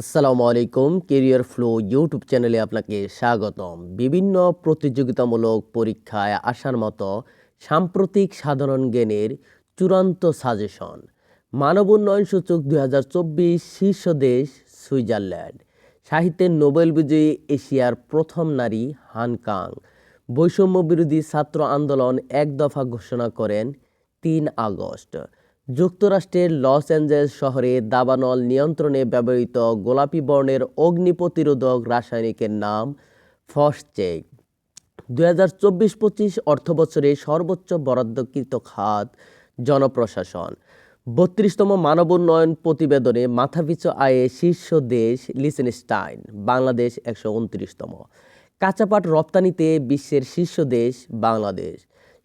আসসালামু আলাইকুম career flow YouTube চ্যানেলে আপনাকে স্বাগতম। বিভিন্ন প্রতিযোগিতামূলক পরীক্ষায় আসার মতো সাম্প্রতিক সাধারণ জ্ঞানের চূড়ান্ত সাজেশন মানব উন্নয়ন সূচক দুই হাজার চব্বিশ শীর্ষ দেশ সুইজারল্যান্ড। সাহিত্যের নোবেল বিজয়ী এশিয়ার প্রথম নারী হানকাং বৈষম্য বিরোধী ছাত্র আন্দোলন এক দফা ঘোষণা করেন তিন আগস্ট। যুক্তরাষ্ট্রের লস অ্যাঞ্জেলেস শহরে দাবানল নিয়ন্ত্রণে ব্যবহৃত গোলাপি বর্ণের অগ্নি প্রতিরোধক রাসায়নিকের নাম ফসচেক। দু হাজার চব্বিশ পঁচিশ অর্থবছরে সর্বোচ্চ বরাদ্দকৃত খাত জনপ্রশাসন। বত্রিশতম মানব উন্নয়ন প্রতিবেদনে মাথাপিছু আয়ে শীর্ষ দেশ লিসেনস্টাইন বাংলাদেশ একশো উনত্রিশতম। কাঁচাপাট রপ্তানিতে বিশ্বের শীর্ষ দেশ বাংলাদেশ।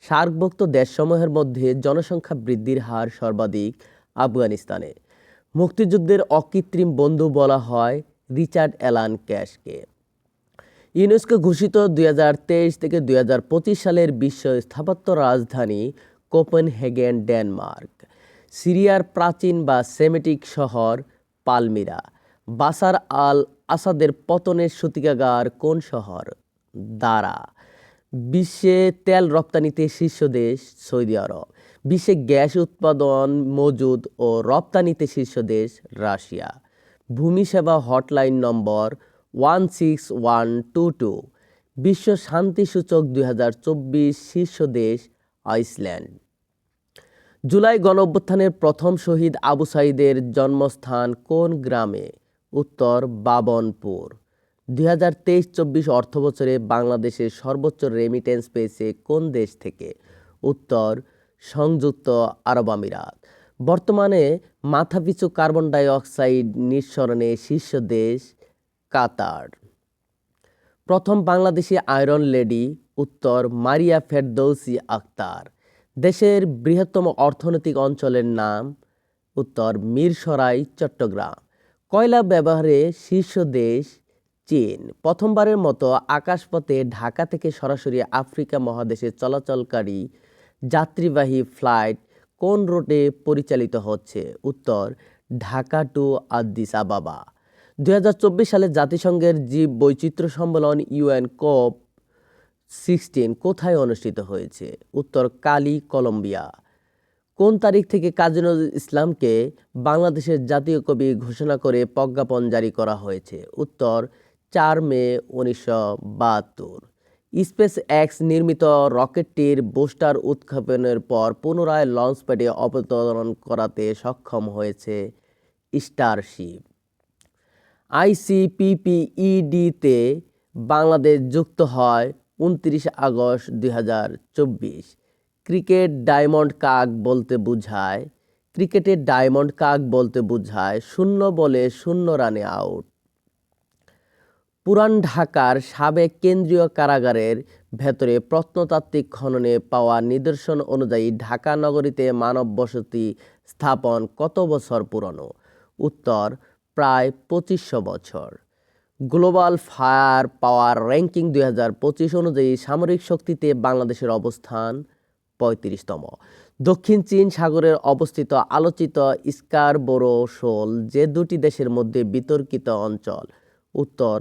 সার্কভুক্ত দেশসমূহের মধ্যে জনসংখ্যা বৃদ্ধির হার সর্বাধিক আফগানিস্তানে। মুক্তিযুদ্ধের অকৃত্রিম বন্ধু বলা হয় রিচার্ড অ্যালান ক্যাশকে। ইউনেস্কো ঘোষিত দুই হাজার তেইশ থেকে দুই হাজার পঁচিশ সালের বিশ্ব স্থাপত্য রাজধানী কোপেনহেগেন, ডেনমার্ক। সিরিয়ার প্রাচীন বা সেমেটিক শহর পালমিরা। বাসার আল আসাদের পতনের সূতিকাগার কোন শহর? দারা বিশ্বে তেল রপ্তানিতে শীর্ষ দেশ সৌদি আরব। বিশ্বে গ্যাস উৎপাদন মজুদ ও রপ্তানিতে শীর্ষ দেশ রাশিয়া। ভূমি সেবা hotline number one six one two two. বিশ্ব শান্তি সূচক দুই শীর্ষ দেশ আইসল্যান্ড। জুলাই গণঅভ্যুত্থানের প্রথম শহীদ আবু সাইদের জন্মস্থান কোন গ্রামে? উত্তর বাবনপুর। দুই হাজার তেইশ চব্বিশ অর্থবছরে বাংলাদেশের সর্বোচ্চ রেমিটেন্স পেয়েছে কোন দেশ থেকে? উত্তর, সংযুক্ত আরব আমিরাত। বর্তমানে মাথাপিছু কার্বন ডাই অক্সাইড নিঃসরণে শীর্ষ দেশ কাতার। প্রথম বাংলাদেশি আয়রন লেডি, উত্তর, মারিয়া ফেরদৌসি আক্তার। দেশের বৃহত্তম অর্থনৈতিক অঞ্চলের নাম, উত্তর, মিরসরাই, চট্টগ্রাম। কয়লা ব্যবহারে শীর্ষ দেশ চীন। প্রথমবারের মতো আকাশপথে ঢাকা থেকে সরাসরি আফ্রিকা মহাদেশে চলাচলকারী যাত্রীবাহী ফ্লাইট কোন রুটে পরিচালিত হচ্ছে? উত্তর, ঢাকা টু আদ্দিস আবাবা। দু হাজার চব্বিশ সালে জাতিসংঘের জীব বৈচিত্র্য সম্মেলন ইউএন কোপ সিক্সটিন কোথায় অনুষ্ঠিত হয়েছে? উত্তর, কালি, কলম্বিয়া। কোন তারিখ থেকে কাজী নজরুল ইসলামকে বাংলাদেশের জাতীয় কবি ঘোষণা করে প্রজ্ঞাপন জারি করা হয়েছে? উত্তর চার মে উনিশশো বাহাত্তর। স্পেস এক্স নির্মিত রকেটটির বুস্টার উৎক্ষেপণের পর পুনরায় লঞ্চ প্যাডে অবতরণ করাতে সক্ষম হয়েছে স্টারশিপ। আইসিপিপিইডিতে বাংলাদেশ যুক্ত হয় উনত্রিশ আগস্ট দুই হাজার চব্বিশ। ক্রিকেট ডায়মন্ড কাক বলতে বোঝায় ক্রিকেটের ডায়মন্ড কাক বলতে বোঝায় শূন্য বলে শূন্য রানে আউট। পুরান ঢাকার সাবেক কেন্দ্রীয় কারাগারের ভেতরে প্রত্নতাত্ত্বিক খননে পাওয়া নিদর্শন অনুযায়ী ঢাকা নগরীতে মানব বসতি স্থাপন কত বছর পুরনো? উত্তর, প্রায় পঁচিশশো বছর। গ্লোবাল ফায়ার পাওয়ার র্যাঙ্কিং দুই হাজার পঁচিশ অনুযায়ী সামরিক শক্তিতে বাংলাদেশের অবস্থান পঁয়ত্রিশতম। দক্ষিণ চীন সাগরের অবস্থিত আলোচিত স্কারবোরো শোল যে দুটি দেশের মধ্যে বিতর্কিত অঞ্চল। উত্তর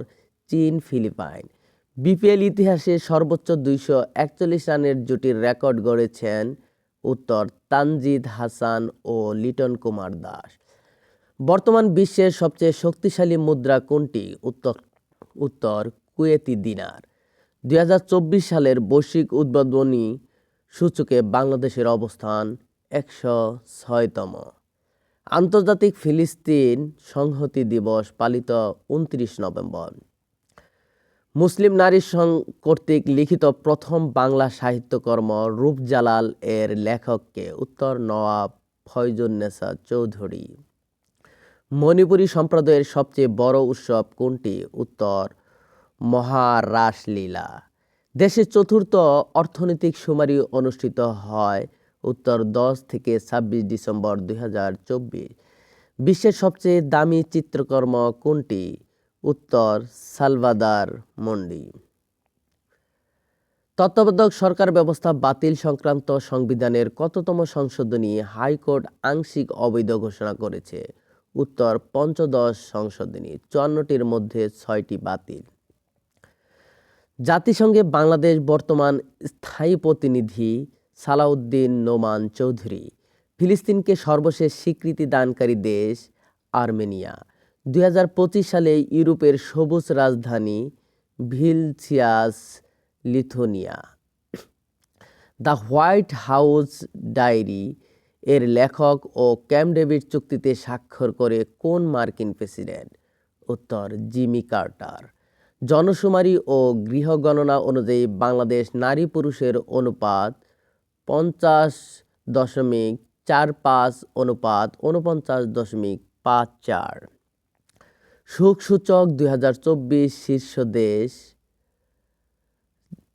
চীন ফিলিপাইন। বিপিএল ইতিহাসে সর্বোচ্চ দুইশো একচল্লিশ রানের জুটির রেকর্ড গড়েছেন উত্তর তানজিদ হাসান ও লিটন কুমার দাস। বর্তমান বিশ্বের সবচেয়ে শক্তিশালী মুদ্রা কোনটি? উত্তর উত্তর, কুয়েতি দিনার। দুই হাজার চব্বিশ সালের বৈশ্বিক উদ্বোধনী সূচকে বাংলাদেশের অবস্থান একশো ছয়তম। আন্তর্জাতিক ফিলিস্তিন সংহতি দিবস পালিত উনত্রিশ নভেম্বর। মুসলিম নারী সং কর্তৃক লিখিত প্রথম বাংলা সাহিত্যকর্ম রূপজালাল এর লেখককে উত্তর নওয়াব ফয়জুন্নেসা চৌধুরী। মণিপুরী সম্প্রদায়ের সবচেয়ে বড় উৎসব কোনটি? উত্তর, মহারাসলীলা। দেশের চতুর্থ অর্থনৈতিক সুমারি অনুষ্ঠিত হয় উত্তর দশ থেকে ছাব্বিশ ডিসেম্বর দুই বিশ্বের সবচেয়ে দামি চিত্রকর্ম কোনটি? উত্তর সালভাদার মন্ডি। তত্ত্বাবধায়ক সরকার ব্যবস্থা বাতিল সংক্রান্ত সংবিধানের কততম সংশোধনী হাইকোর্ট আংশিক অবৈধ ঘোষণা করেছে। উত্তর পঞ্চদশ সংশোধনী, চুয়ান্নটির মধ্যে ছয়টি বাতিল। জাতিসংঘে বাংলাদেশ বর্তমান স্থায়ী প্রতিনিধি সালাউদ্দিন নোমান চৌধুরী, ফিলিস্তিনকে সর্বশেষ স্বীকৃতি দানকারী দেশ আর্মেনিয়া। দুই হাজার পঁচিশ সালে ইউরোপের সবুজ রাজধানী ভিলসিয়াস Lithuania. The white house diary এর লেখক ও ক্যাম্প ডেভিড চুক্তিতে স্বাক্ষর করে কোন মার্কিন প্রেসিডেন্ট? উত্তর, জিমি কার্টার। জনশুমারি ও গৃহগণনা অনুযায়ী বাংলাদেশ নারী পুরুষের অনুপাত পঞ্চাশ দশমিক চার পাঁচ, অনুপাত উনপঞ্চাশ দশমিক পাঁচ চার। সুখ সূচক দুই হাজার চব্বিশ শীর্ষ দেশ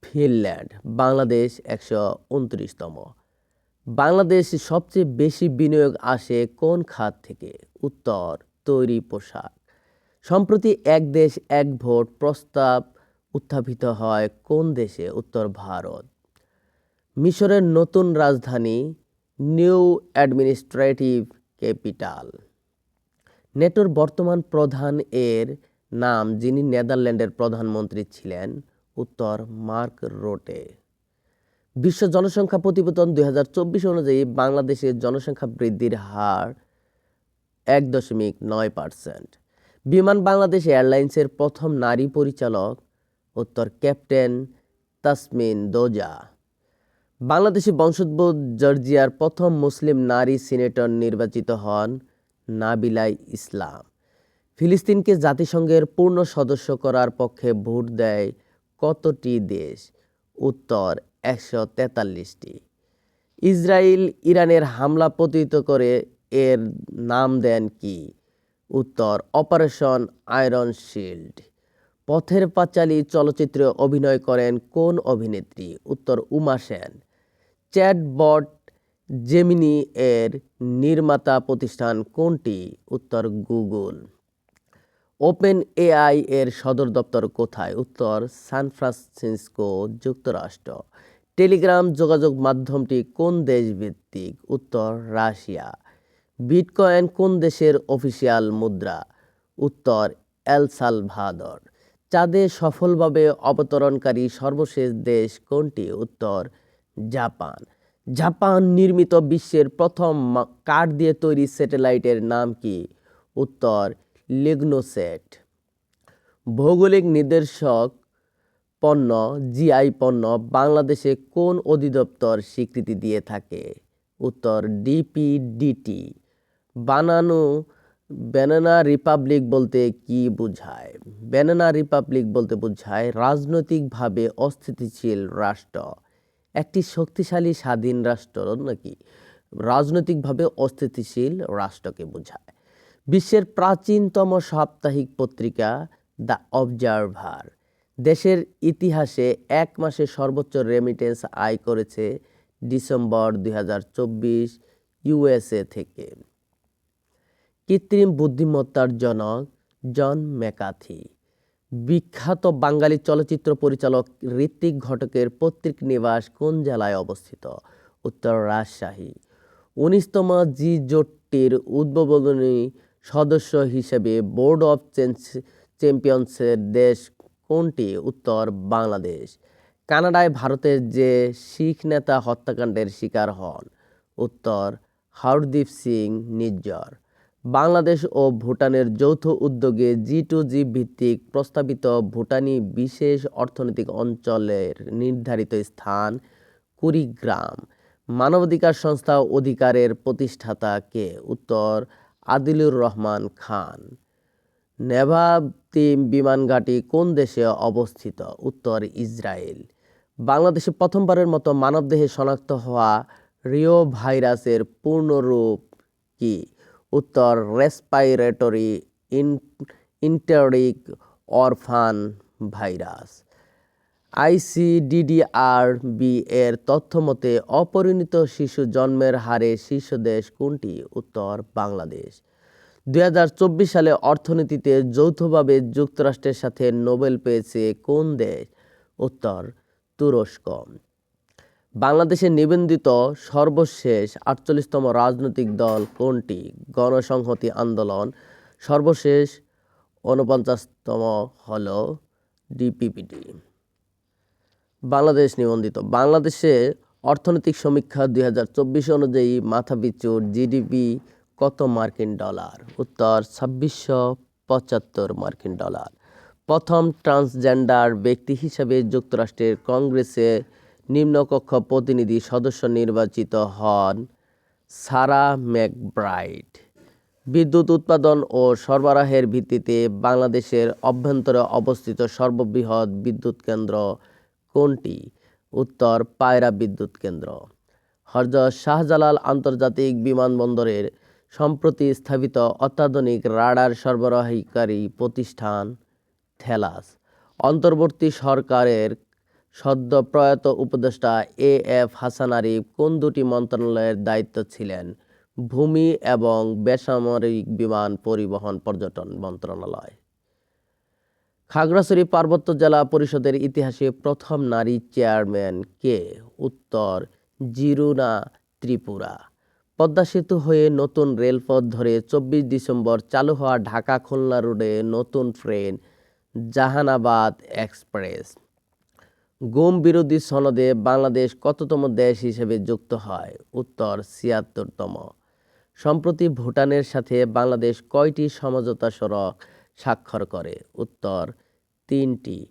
ফিনল্যান্ড, বাংলাদেশ একশো উনত্রিশতম। বাংলাদেশ সবচেয়ে বেশি বিনিয়োগ আসে কোন খাত থেকে? উত্তর, তৈরি পোশাক। সম্প্রতি এক দেশ এক ভোট প্রস্তাব উত্থাপিত হয় কোন দেশে? উত্তর, ভারত। মিশরের নতুন রাজধানী নিউ অ্যাডমিনিস্ট্রেটিভ ক্যাপিটাল। নেটোর বর্তমান প্রধান এর নাম, যিনি নেদারল্যান্ডের প্রধানমন্ত্রী ছিলেন, উত্তর মার্ক রোটে। বিশ্ব জনসংখ্যা প্রতিবেদন দুই হাজার চব্বিশ অনুযায়ী বাংলাদেশের জনসংখ্যা বৃদ্ধির হার এক দশমিক নয় পার্সেন্ট। বিমান বাংলাদেশ এয়ারলাইন্সের প্রথম নারী পরিচালক, উত্তর ক্যাপ্টেন তাসমিন দোজা। বাংলাদেশি বংশোদ্ভূত জর্জিয়ার প্রথম মুসলিম নারী সিনেটর নির্বাচিত হন নাবিলাই ইসলাম। ফিলিস্তিনকে জাতিসংঘের পূর্ণ সদস্য করার পক্ষে ভোট দেয় কতটি দেশ? উত্তর, একশো তেতাল্লিশটি। ইসরায়েল ইরানের হামলা প্রতিহত করে এর নাম দেন কি? উত্তর, operation iron shield. Pather Panchali চলচ্চিত্রে অভিনয় করেন কোন অভিনেত্রী? উত্তর, Uma Sen. Chat chatbot Gemini এর নির্মাতা প্রতিষ্ঠান কোনটি? উত্তর গুগল। ওপেন এআই এর সদর দপ্তর কোথায়? উত্তর সান ফ্রান্সিসকো, যুক্তরাষ্ট্র। টেলিগ্রাম যোগাযোগ মাধ্যমটি কোন দেশ ভিত্তিক উত্তর রাশিয়া। বিটকয়েন কোন দেশের অফিসিয়াল মুদ্রা? উত্তর এল সালভাদর। চাঁদে সফলভাবে অবতরণকারী সর্বশেষ দেশ কোনটি? উত্তর জাপান। জাপান নির্মিত বিশ্বের প্রথম কাঠ দিয়ে তৈরি স্যাটেলাইটের নাম কি? উত্তর, লিগনোসেট। ভৌগোলিক নির্দেশক পণ্য, জিআই পণ্য বাংলাদেশে কোন অধিদপ্তর স্বীকৃতি দিয়ে থাকে? উত্তর, ডিপিডিটি। বানানো ব্যানানা রিপাবলিক বলতে কি বোঝায়? ব্যানানা রিপাবলিক বলতে বোঝায় রাজনৈতিকভাবে অস্থিতিশীল রাষ্ট্র। একটি শক্তিশালী স্বাধীন রাষ্ট্র নাকি? রাজনৈতিকভাবে অস্থিতিশীল রাষ্ট্রকে বোঝায়। বিশ্বের প্রাচীনতম সাপ্তাহিক পত্রিকা দ্য অবজারভার। দেশের ইতিহাসে এক মাসে সর্বোচ্চ রেমিটেন্স আয় করেছে ডিসেম্বর দুই হাজার চব্বিশ ইউএসএ থেকে। কৃত্রিম বুদ্ধিমত্তার জনক জন ম্যাকাথি। বিখ্যাত বাঙালি চলচ্চিত্র পরিচালক ঋত্বিক ঘটকের পৈতৃক নিবাস কোন জেলায় অবস্থিত? উত্তর, রাজশাহী। উনিশতম জি জোটটির উদ্বোধনী সদস্য হিসেবে বোর্ড অফ চ্যাম্পিয়ন্সের দেশ কোনটি? উত্তর, বাংলাদেশ। কানাডায় ভারতের যে শিখ নেতা হত্যাকাণ্ডের শিকার হন। উত্তর, হরদীপ সিং নিজ্জর। বাংলাদেশ ও ভুটানের যৌথ উদ্যোগে জি টু জি ভিত্তিক প্রস্তাবিত ভুটানি বিশেষ অর্থনৈতিক অঞ্চলের নির্ধারিত স্থান কুড়িগ্রাম। মানবাধিকার সংস্থা অধিকারের প্রতিষ্ঠাতা কে উত্তর আদিলুর রহমান খান। নেভাতিম বিমানঘাটি কোন দেশে অবস্থিত? উত্তর ইসরায়েল বাংলাদেশে প্রথমবারের মতো মানবদেহে শনাক্ত হওয়া রিও ভাইরাসের পূর্ণরূপ কি? উত্তর respiratory enteric orphan virus ICDDRB এর তথ্য মতে, অপরিণত শিশু জন্মের হারে শীর্ষ দেশ কোনটি? উত্তর, বাংলাদেশ। দু হাজার চব্বিশ সালে অর্থনীতিতে যৌথভাবে যুক্তরাষ্ট্রের সাথে নোবেল পেয়েছে কোন দেশ? উত্তর, তুরস্ক। বাংলাদেশে নিবন্ধিত সর্বশেষ আটচল্লিশতম রাজনৈতিক দল কোনটি? গণসংহতি আন্দোলন। সর্বশেষ ঊনপঞ্চাশতম হল ডিপিপিটি। বাংলাদেশ নিবন্ধিত। বাংলাদেশে অর্থনৈতিক সমীক্ষা দুই হাজার চব্বিশ অনুযায়ী মাথাপিছুর জিডিপি কত মার্কিন ডলার? উত্তর, ছাব্বিশশো পঁচাত্তর মার্কিন ডলার। প্রথম ট্রান্সজেন্ডার ব্যক্তি হিসাবে যুক্তরাষ্ট্রের কংগ্রেসে নিম্নকক্ষ প্রতিনিধি সদস্য নির্বাচিত হন সারা ম্যাকব্রাইট। বিদ্যুৎ উৎপাদন ও সরবরাহের ভিত্তিতে বাংলাদেশের অভ্যন্তরে অবস্থিত সর্ববৃহৎ বিদ্যুৎ কেন্দ্র কোনটি? উত্তর, পায়রা বিদ্যুৎ কেন্দ্র। হরজত শাহজালাল আন্তর্জাতিক বিমানবন্দরের সম্প্রতি স্থাপিত অত্যাধুনিক রাডার সরবরাহকারী প্রতিষ্ঠান থেলাস। অন্তর্বর্তী সরকারের সদ্য প্রয়াত উপদেষ্টা এ এফ হাসান আরিফ কোন দুটি মন্ত্রণালয়ের দায়িত্ব ছিলেন? ভূমি এবং বেসামরিক বিমান পরিবহন পর্যটন মন্ত্রণালয়। খাগড়াছড়ি পার্বত্য জেলা পরিষদের ইতিহাসে প্রথম নারী চেয়ারম্যান কে? উত্তর, জিরুনা ত্রিপুরা। পদ্মা সেতু হয়ে নতুন রেলপথ ধরে চব্বিশ ডিসেম্বর চালু হওয়া ঢাকা খুলনা রোডে নতুন ট্রেন জাহানাবাদ এক্সপ্রেস। গুম বিরোধী সনদে বাংলাদেশ কততম দেশ হিসেবে যুক্ত হয়? উত্তর, ছিয়াত্তরতম। সম্প্রতি ভুটানের সাথে বাংলাদেশ কয়টি সমঝোতা সড়ক স্বাক্ষর করে? উত্তর, তিনটি।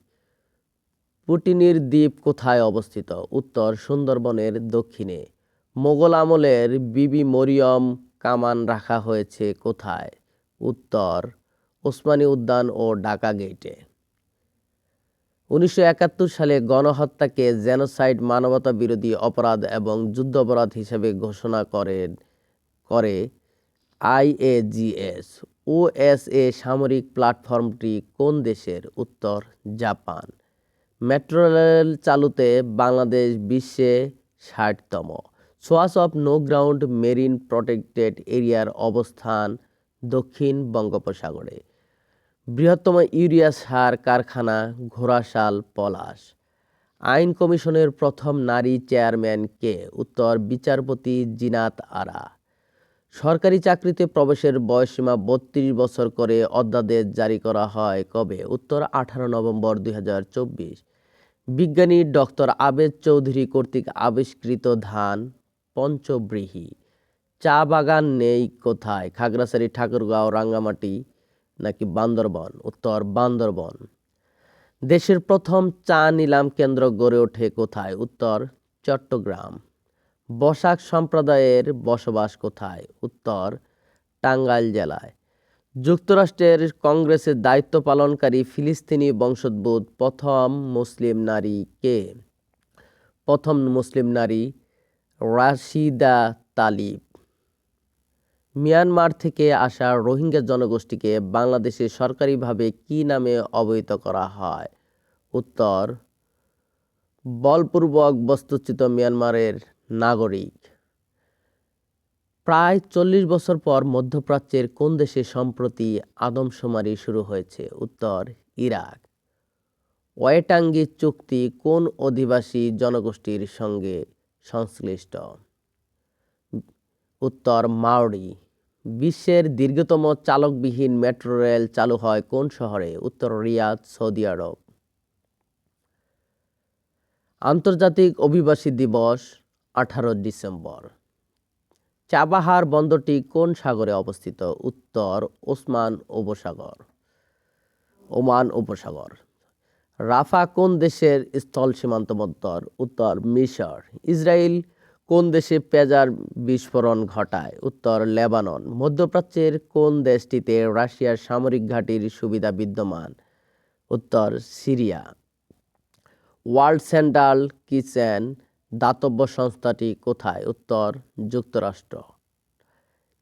পুটিনির দ্বীপ কোথায় অবস্থিত? উত্তর, সুন্দরবনের দক্ষিণে। মোগল আমলের বিবি মরিয়ম কামান রাখা হয়েছে কোথায়? উত্তর, ওসমানী উদ্যান ও ঢাকা গেটে উনিশশো একাত্তর সালে গণহত্যাকে জেনোসাইড মানবতা বিরোধী অপরাধ এবং যুদ্ধাপরাধ হিসেবে ঘোষণা করেন করে আইএজিএস। ওএসএ সামরিক প্ল্যাটফর্মটি কোন দেশের? উত্তর, জাপান। মেট্রো রেল চালুতে বাংলাদেশ বিশ্বে ষাটতম। Swatch of no ground marine protected এরিয়ার অবস্থান দক্ষিণ বঙ্গোপসাগরে। বৃহত্তম ইউরিয়া সার কারখানা ঘোড়াশাল পলাশ। আইন কমিশনের প্রথম নারী চেয়ারম্যান কে? উত্তর, বিচারপতি জিনাত আরা। সরকারি চাকরিতে প্রবেশের বয়সসীমা বত্রিশ বছর করে অধ্যাদেশ জারি করা হয় কবে? উত্তর, আঠারো নভেম্বর দুই হাজার চব্বিশ। বিজ্ঞানী ডক্টর আবেদ চৌধুরী কর্তৃক আবিষ্কৃত ধান পঞ্চব্রীহি। চা বাগান নেই কোথায়? খাগড়াছড়ি, ঠাকুরগাঁও, রাঙ্গামাটি। নাকি বান্দরবন? উত্তর, বান্দরবন। দেশের প্রথম চা নিলাম কেন্দ্র গড়ে ওঠে কোথায়? উত্তর, চট্টগ্রাম। বসাক সম্প্রদায়ের বসবাস কোথায়? উত্তর, টাঙ্গাইল জেলায়। যুক্তরাষ্ট্রের কংগ্রেসের দায়িত্ব পালনকারী ফিলিস্তিনি বংশোদ্ভূত প্রথম মুসলিম নারী কে? প্রথম মুসলিম নারী রাশিদা তালিব। মিয়ানমার থেকে আসা রোহিঙ্গা জনগোষ্ঠীকে বাংলাদেশে সরকারিভাবে কী নামে অবহিত করা হয়? উত্তর, বলপূর্বক বস্তুচ্যুত মিয়ানমারের নাগরিক। প্রায় চল্লিশ বছর পর মধ্যপ্রাচ্যের কোন দেশে সম্প্রতি আদমশুমারি শুরু হয়েছে? উত্তর, ইরাক। ওয়েটাঙ্গি চুক্তি কোন অধিবাসী জনগোষ্ঠীর সঙ্গে সংশ্লিষ্ট? উত্তর, মাওরি। বিশ্বের দীর্ঘতম চালকবিহীন মেট্রো রেল চালু হয় কোন শহরে? উত্তর, রিয়াদ, সৌদি আরব। আন্তর্জাতিক অভিবাসী দিবস, আঠারো ডিসেম্বর। চাবাহার বন্দরটি কোন সাগরে অবস্থিত? উত্তর, ওসমান উপসাগর। ওমান উপসাগর। রাফা কোন দেশের স্থল সীমান্ত বন্দর উত্তর, মিশর। ইসরায়েল কোন দেশে পেজার বিস্ফোরণ ঘটায়? উত্তর, লেবানন। মধ্যপ্রাচ্যের কোন দেশটিতে রাশিয়ার সামরিক ঘাঁটির সুবিধা বিদ্যমান? উত্তর, সিরিয়া। ওয়ার্ল্ড সেন্ট্রাল কিচেন দাতব্য সংস্থাটি কোথায়? উত্তর, যুক্তরাষ্ট্র।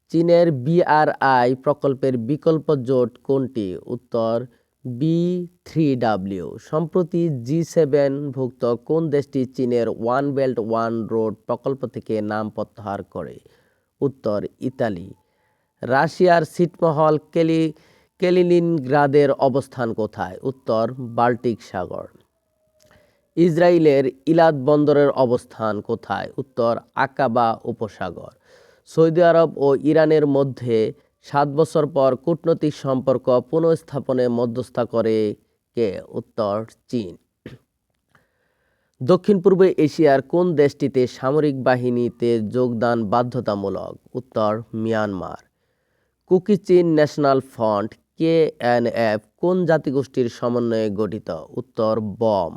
চীনের বিআরআই প্রকল্পের বিকল্প জোট কোনটি? উত্তর বি থ্রি ডাব্লিউ সম্প্রতি জি সেভেন ভুক্ত কোন দেশটি চীনের ওয়ান বেল্ট, ওয়ান রোড প্রকল্প থেকে নাম প্রত্যাহার করে? উত্তর, ইতালি। রাশিয়ার ছিটমহল কেলি, কেলিনিনগ্রাদের অবস্থান কোথায়? উত্তর, বাল্টিক সাগর। ইসরায়েলের ইলাদ বন্দরের অবস্থান কোথায়? উত্তর, আকাবা উপসাগর। সৌদি আরব ও ইরানের মধ্যে সাত বছর পর কূটনৈতিক সম্পর্ক পুনঃস্থাপনে মধ্যস্থতা করে কে? উত্তর, চীন। দক্ষিণ পূর্ব এশিয়ার কোন দেশটিতে সামরিক বাহিনীতে যোগদান বাধ্যতামূলক? উত্তর, Myanmar. Kuki Chin national front K N F কোন জাতিগোষ্ঠীর সমন্বয়ে গঠিত? উত্তর, বম।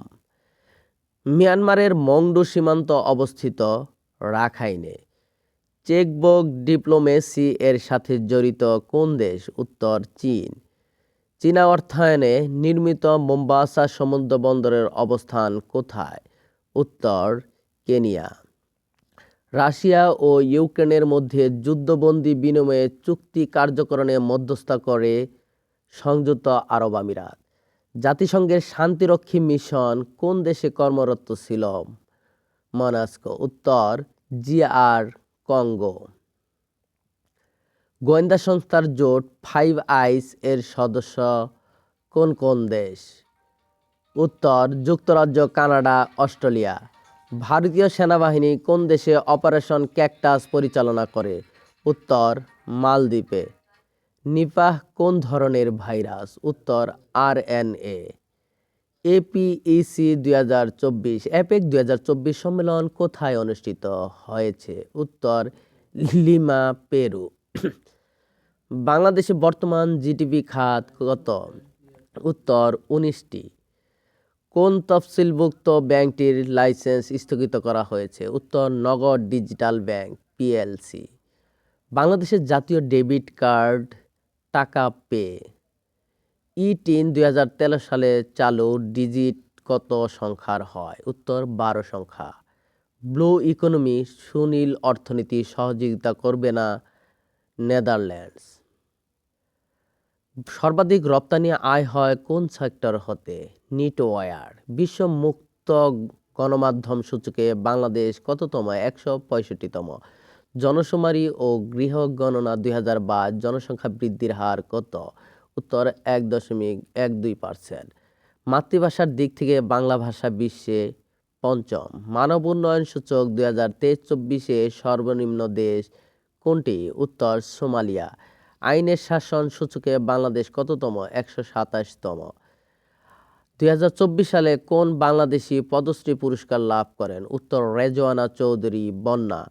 মিয়ানমারের মংডু সীমান্ত অবস্থিত রাখাইনে। চেকবুক ডিপ্লোমেসি এর সাথে জড়িত কোন দেশ? উত্তর, চীন। চীনা অর্থায়নে নির্মিত মোম্বাসা সমুদ্র বন্দরের অবস্থান কোথায়? উত্তর, কেনিয়া। রাশিয়া ও ইউক্রেনের মধ্যে যুদ্ধবন্দী বিনিময়ে চুক্তি কার্যকরণে মধ্যস্থতা করে সংযুক্ত আরব আমিরাত। জাতিসংঘের শান্তিরক্ষী মিশন কোন দেশে কর্মরত ছিল? মনাস্কো। উত্তর জিআর কঙ্গো। গোয়েন্দা সংস্থার জোট ফাইভ আইস এর সদস্য কোন কোন দেশ? উত্তর, যুক্তরাজ্য, কানাডা, অস্ট্রেলিয়া। ভারতীয় সেনাবাহিনী কোন দেশে অপারেশন ক্যাকটাস পরিচালনা করে? উত্তর, মালদ্বীপে। নিপাহ কোন ধরনের ভাইরাস? উত্তর, আরএনএ। এপিইসি দুই হাজার চব্বিশ অ্যাপেক দুই হাজার চব্বিশ সম্মেলন কোথায় অনুষ্ঠিত হয়েছে? উত্তর, লিমা, পেরু। বাংলাদেশে বর্তমান জিডিপি খাত কত? উত্তর, উনিশটি। কোন তফসিলভুক্ত ব্যাংকটির লাইসেন্স স্থগিত করা হয়েছে? উত্তর, নগদ ডিজিটাল ব্যাংক, পিএলসি। বাংলাদেশের জাতীয় debit card, Taka pay. E TIN দুই সালে চালু ডিজিট কত সংখ্যার হয়? উত্তর, বারো সংখ্যা। ব্লু ইকোনমি, সুনীল অর্থনীতি সহযোগিতা করবে না নেদারল্যান্ডস? সর্বাধিক রপ্তানি আয় হয় কোন সেক্টর হতে? নিটওয়ার বিশ্ব মুক্ত গণমাধ্যম সূচকে বাংলাদেশ কততম? একশো পঁয়ষট্টিতম। জনশুমারি ও গৃহ গণনা দুই হাজার বাইশ। জনসংখ্যা বৃদ্ধির হার কত? উত্তর এক দশমিক এক দুই পার্সেন্ট। মাতৃভাষার দিক থেকে বাংলা ভাষা বিশ্বে পঞ্চম। মানব উন্নয়ন সূচক দুই হাজার তেইশ চব্বিশে সর্বনিম্ন দেশ কোনটি? উত্তর, সোমালিয়া। আইনের শাসন সূচকে বাংলাদেশ কততম? একশো সাতাশতম। দুই হাজার চব্বিশ সালে কোন বাংলাদেশি পদ্মশ্রী পুরস্কার লাভ করেন? উত্তর, রেজওয়ানা চৌধুরী, বন্যা।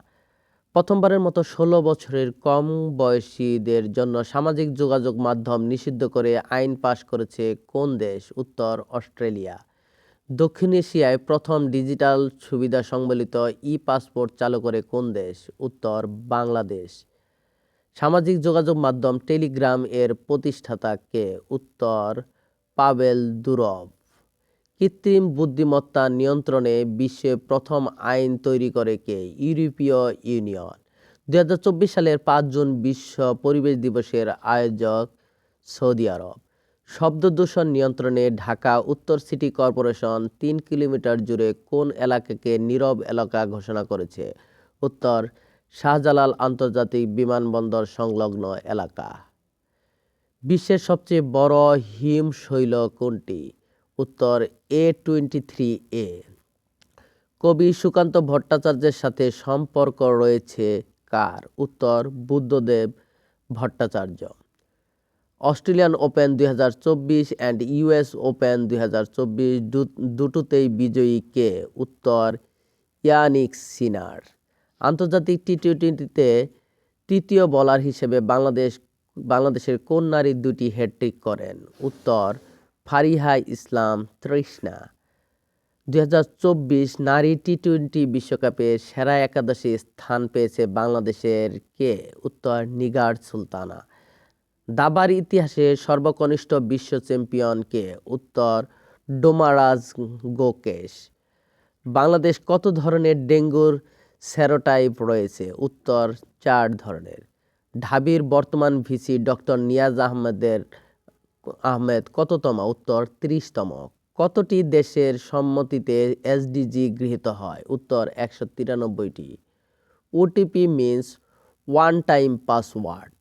প্রথমবারের মতো ষোলো বছরের কম বয়সীদের জন্য সামাজিক যোগাযোগ মাধ্যম নিষিদ্ধ করে আইন পাশ করেছে কোন দেশ? উত্তর, অস্ট্রেলিয়া। দক্ষিণ এশিয়ায় প্রথম ডিজিটাল সুবিধা সম্বলিত ই পাসপোর্ট চালু করে কোন দেশ? উত্তর, বাংলাদেশ। সামাজিক যোগাযোগ মাধ্যম টেলিগ্রাম এর প্রতিষ্ঠাতা কে? উত্তর, পাবেল দুরব। কৃত্রিম বুদ্ধিমত্তা নিয়ন্ত্রণে বিশ্বে প্রথম আইন তৈরি করে কে? ইউরোপীয় ইউনিয়ন। দুই হাজার চব্বিশ সালের পাঁচ জুন বিশ্ব পরিবেশ দিবসের আয়োজক সৌদি আরব। শব্দ দূষণ নিয়ন্ত্রণে ঢাকা উত্তর সিটি কর্পোরেশন তিন কিলোমিটার জুড়ে কোন এলাকাকে নীরব এলাকা ঘোষণা করেছে? উত্তর, শাহজালাল আন্তর্জাতিক বিমানবন্দর সংলগ্ন এলাকা। বিশ্বের সবচেয়ে বড় হিমশৈল কোনটি? উত্তর এ টোয়েন্টি থ্রি এ কবি সুকান্ত ভট্টাচার্যের সাথে সম্পর্ক রয়েছে কার? উত্তর, বুদ্ধদেব ভট্টাচার্য। অস্ট্রেলিয়ান ওপেন দুই হাজার চব্বিশ অ্যান্ড ইউএস ওপেন দুই হাজার চব্বিশ দুটোতেই বিজয়ী কে? উত্তর, ইয়ানিক সিনার। আন্তর্জাতিক টি টোয়েন্টিতে তৃতীয় বলার হিসেবে বাংলাদেশ, বাংলাদেশের কোন নারী দুটি হ্যাট্রিক করেন? উত্তর ফারিহা ইসলাম তৃষ্ণা। দু হাজার চব্বিশ নারী টি টোয়েন্টি বিশ্বকাপে সেরা একাদশে স্থান পেয়েছে বাংলাদেশের কে? উত্তর নিগার সুলতানা। দাবার ইতিহাসে সর্বকনিষ্ঠ বিশ্ব চ্যাম্পিয়ন কে? উত্তর ডোমারাজ গোকেশ। বাংলাদেশ কত ধরনের ডেঙ্গুর সেরোটাইপ রয়েছে? উত্তর চার ধরনের। ঢাবির বর্তমান ভিসি ডক্টর নিয়াজ আহমেদের আহমেদ কততম উত্তর? তিরিশতম। কতটি দেশের সম্মতিতে এসডিজি গৃহীত হয়? উত্তর একশো তিরানব্বইটি। OTP means one time password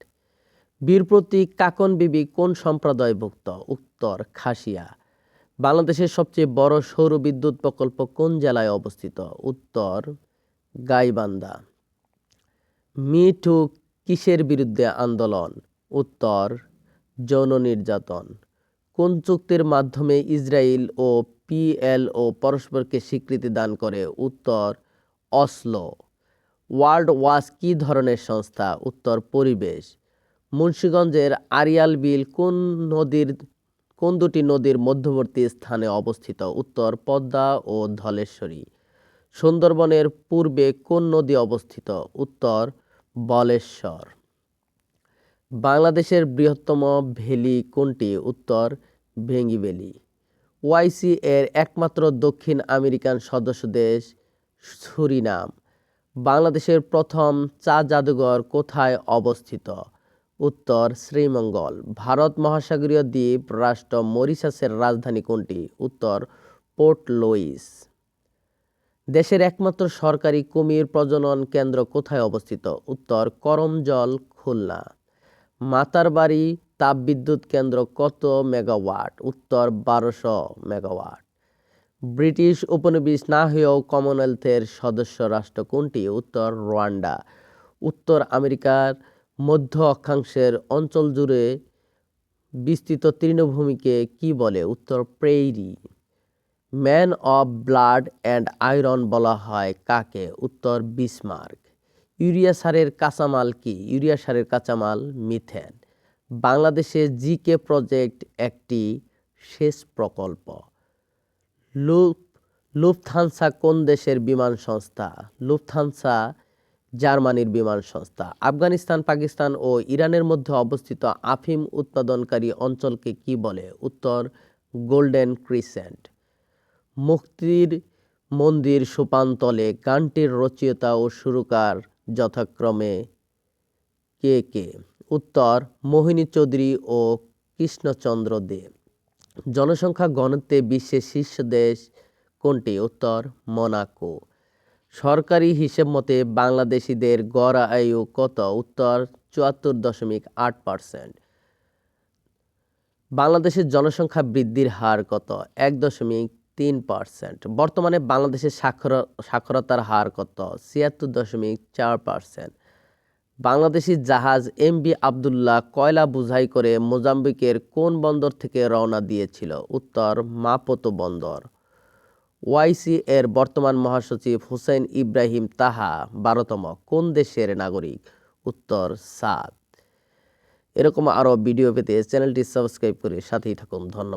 Bir Protik Kakon বিবি কোন সম্প্রদায়ভুক্ত? উত্তর খাসিয়া। বাংলাদেশের সবচেয়ে বড় সৌর বিদ্যুৎ প্রকল্প কোন জেলায় অবস্থিত? উত্তর গাইবান্ধা। মি টু কিসের বিরুদ্ধে আন্দোলন? উত্তর যৌন নির্যাতন কোন চুক্তির মাধ্যমে ইসরায়েল ও পিএলও পরস্পরকে স্বীকৃতি দান করে? উত্তর, অসলো। ওয়ার্ল্ড ওয়াচ কী ধরনের সংস্থা? উত্তর, পরিবেশ। মুন্সীগঞ্জের আরিয়াল বিল কোন নদীর, কোন দুটি নদীর মধ্যবর্তী স্থানে অবস্থিত? উত্তর, পদ্মা ও ধলেশ্বরী। সুন্দরবনের পূর্বে কোন নদী অবস্থিত? উত্তর, বলেশ্বর। বাংলাদেশের বৃহত্তম ভ্যালি কোনটি? উত্তর, ভেঙ্গি ভ্যালি ওয়াইসি এর একমাত্র দক্ষিণ আমেরিকান সদস্য দেশ সুরিনাম। বাংলাদেশের প্রথম চা জাদুঘর কোথায় অবস্থিত? উত্তর, শ্রীমঙ্গল। ভারত মহাসাগরীয় দ্বীপ রাষ্ট্র মরিশাসের রাজধানী কোনটি? উত্তর, পোর্ট লুইস। দেশের একমাত্র সরকারি কুমির প্রজনন কেন্দ্র কোথায় অবস্থিত? উত্তর, করমজল, খুলনা। মাতারবাড়ি তাপবিদ্যুৎ কেন্দ্র কত মেগাওয়াট? উত্তর, বারোশো মেগাওয়াট। ব্রিটিশ উপনিবেশ না হয়েও কমনওয়েলথের সদস্য রাষ্ট্র কোনটি? উত্তর, রোয়ান্ডা। উত্তর আমেরিকার মধ্য অক্ষাংশের অঞ্চল জুড়ে বিস্তৃত তৃণভূমিকে কি বলে? উত্তর, prairie. Man of blood and iron বলা হয় কাকে? উত্তর, বিসমার্ক। ইউরিয়া সারের কাঁচামাল কি? ইউরিয়া সারের কাঁচামাল মিথেন। বাংলাদেশে জিকে প্রজেক্ট একটি সেচ প্রকল্প। লুপ লুফথানসা কোন দেশের বিমান সংস্থা? লুফথানসা জার্মানির বিমান সংস্থা। আফগানিস্তান, পাকিস্তান ও ইরানের মধ্যে অবস্থিত আফিম উৎপাদনকারী অঞ্চলকে কি বলে? উত্তর, গোল্ডেন ক্রিসেন্ট। মুক্তির মন্দির সোপানতলে গানটির রচয়িতা ও সুরকার যথাক্রমে কে কে? উত্তর, মোহিনী চৌধুরী ও কৃষ্ণচন্দ্র দে। জনসংখ্যা ঘনত্বে বিশ্বের শীর্ষ দেশ কোনটি? উত্তর, মোনাকো। সরকারি হিসেব মতে বাংলাদেশিদের গড় আয়ু কত? উত্তর, চুয়াত্তর দশমিক আট পার্সেন্ট বাংলাদেশের জনসংখ্যা বৃদ্ধির হার কত? এক দশমিক তিন পার্সেন্ট বর্তমানে বাংলাদেশের সাক্ষর, সাক্ষরতার হার কত? ছিয়াত্তর দশমিক চার পার্সেন্ট বাংলাদেশি জাহাজ এমবি আবদুল্লাহ কয়লা বোঝাই করে মোজাম্বিকের কোন বন্দর থেকে রওনা দিয়েছিল? উত্তর, মাপতো বন্দর। ওয়াইসি এর বর্তমান মহাসচিব হুসেন ইব্রাহিম তাহা বারোতম। কোন দেশের নাগরিক? উত্তর, সাত। এরকম আরও ভিডিও পেতে চ্যানেলটি সাবস্ক্রাইব করে সাথেই থাকুন। ধন্যবাদ।